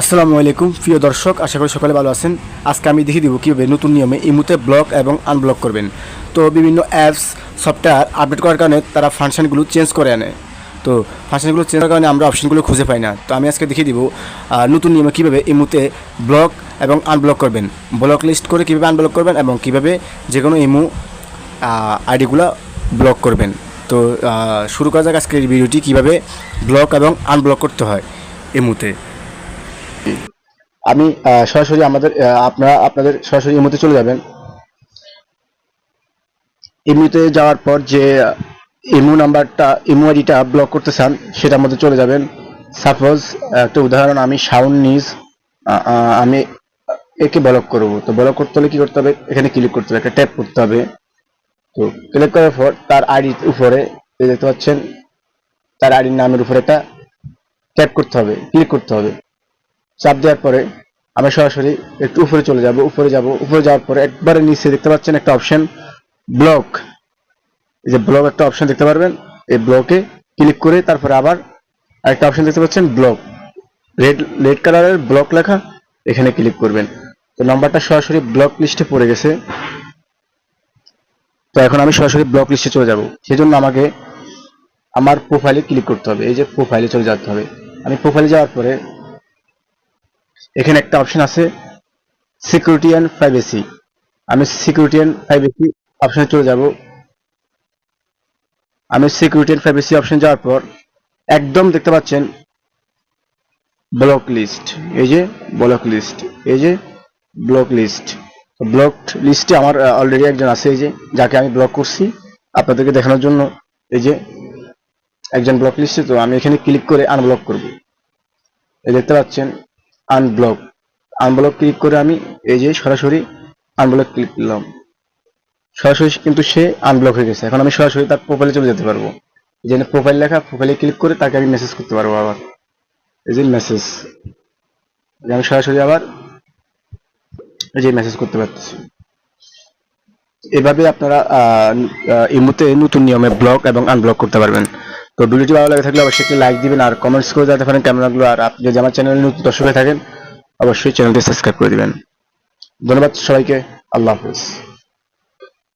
আসসালামু আলাইকুম, প্রিয় দর্শক, আশা করি সকালে ভালো আছেন। আজকে আমি দেখিয়ে দিব কীভাবে নতুন নিয়মে ইমুতে ব্লক এবং আনব্লক করবেন। তো বিভিন্ন অ্যাপস সফটওয়্যার আপডেট করার কারণে তারা ফাংশনগুলো চেঞ্জ করে আনে। তো ফাংশনগুলো চেঞ্জ করার কারণে আমরা অপশনগুলো খুঁজে পাই না। তো আমি আজকে দেখিয়ে দিব নতুন নিয়মে কীভাবে ইমুতে ব্লক এবং আনব্লক করবেন। ব্লক লিস্ট করে কীভাবে আনব্লক করবেন এবং কীভাবে যে কোনো ইমু আইডিগুলো ব্লক করবেন। তো শুরু করা যাক আজকের এই ভিডিওটি কীভাবে ব্লক এবং আনব্লক করতে হয় ইমুতে আমি সরাসরি আমাদের আপনারা, আপনাদের সরাসরি ইমুতে চলে যাবেন। ইমুতে যাওয়ার পর যে ইমু নাম্বারটা, ইমু আইডিটা ব্লক করতে চান, সেটার মধ্যে চলে যাবেন। সাপোজ একটা উদাহরণ, আমি সাউন্ড নিউজ আমি একে ব্লক করব। তো ব্লক করতে হলে কি করতে হবে? এখানে ক্লিক করতে হবে, একটা ট্যাপ করতে হবে। তো ক্লিক করার পর তার আইডির উপরে দেখতে পাচ্ছেন, তার আইডির নামের উপরে একটা ট্যাপ করতে হবে ক্লিক করতে হবে। চাপ দেওয়ার পরে আমরা সরাসরি একটু উপরে চলে যাব, উপরে যাব, উপরে যাওয়ার পরে একবারে নিচে দেখতে পাচ্ছেন একটা অপশন ব্লক এই যে ব্লক একটা অপশন দেখতে পারবেন, এই ব্লকে ক্লিক করে তারপরে আবার আরেকটা অপশন দেখতে পাচ্ছেন ব্লক রেড রেড কালারের ব্লক লেখা, এখানে ক্লিক করবেন। তো নাম্বারটা সরাসরি ব্লক লিস্টে পড়ে গেছে। তো এখন আমি সরাসরি ব্লক লিস্টে চলে যাব। সেজন্য আমাকে আমার প্রোফাইলে ক্লিক করতে হবে। এই যে প্রোফাইলে চলে যেতে হবে। আমি প্রোফাইলে যাওয়ার পরে এখানে একটা অপশন আছে সিকিউরিটি অ্যান্ড প্রাইভেসি আমি সিকিউরিটি অ্যান্ড প্রাইভেসি অপশনে চলে যাব। আমি সিকিউরিটি অ্যান্ড প্রাইভেসি অপশন যাওয়ার পর, একদম দেখতে পাচ্ছেন ব্লক লিস্ট এই যে ব্লক লিস্ট এই যে ব্লক লিস্ট ব্লক লিস্টে আমার অলরেডি একজন আছে এই যে, যাকে আমি ব্লক করছি। আপনাদেরকে দেখানোর জন্য এই যে একজন ব্লক লিস্টে তো আমি এখানে ক্লিক করে আনব্লক করব। এই দেখতে পাচ্ছেন আনব্লক আনব্লক ক্লিক করে আমি এই যে সরাসরি আনব্লক ক্লিক করলাম। সরাসরি কিন্তু সে আনব্লক হয়ে গেছে। এখন আমি সরাসরি তার প্রোফাইলে চলে যেতে পারব। এই যে প্রোফাইল লেখা প্রোফাইলে ক্লিক করে তাকে আমি মেসেজ করতে পারব আবার। এই যে মেসেজ আমি সরাসরি আবার এই যে মেসেজ করতে পারতেছি। এভাবে আপনারা ইমুতে নতুন নিয়মে ব্লক এবং আনব্লক করতে পারবেন। তো ভিডিওটি ভালো লাগে থাকলে অবশ্যই একটি লাইক দিবেন, আর কমেন্টস করে জানাতে পারেন কেমন লাগল আর আপনি যদি আমার চ্যানেলে নতুন দর্শক হয়ে থাকেন, অবশ্যই চ্যানেলটি সাবস্ক্রাইব করে দিবেন। ধন্যবাদ সবাইকে, আল্লাহ হাফিজ।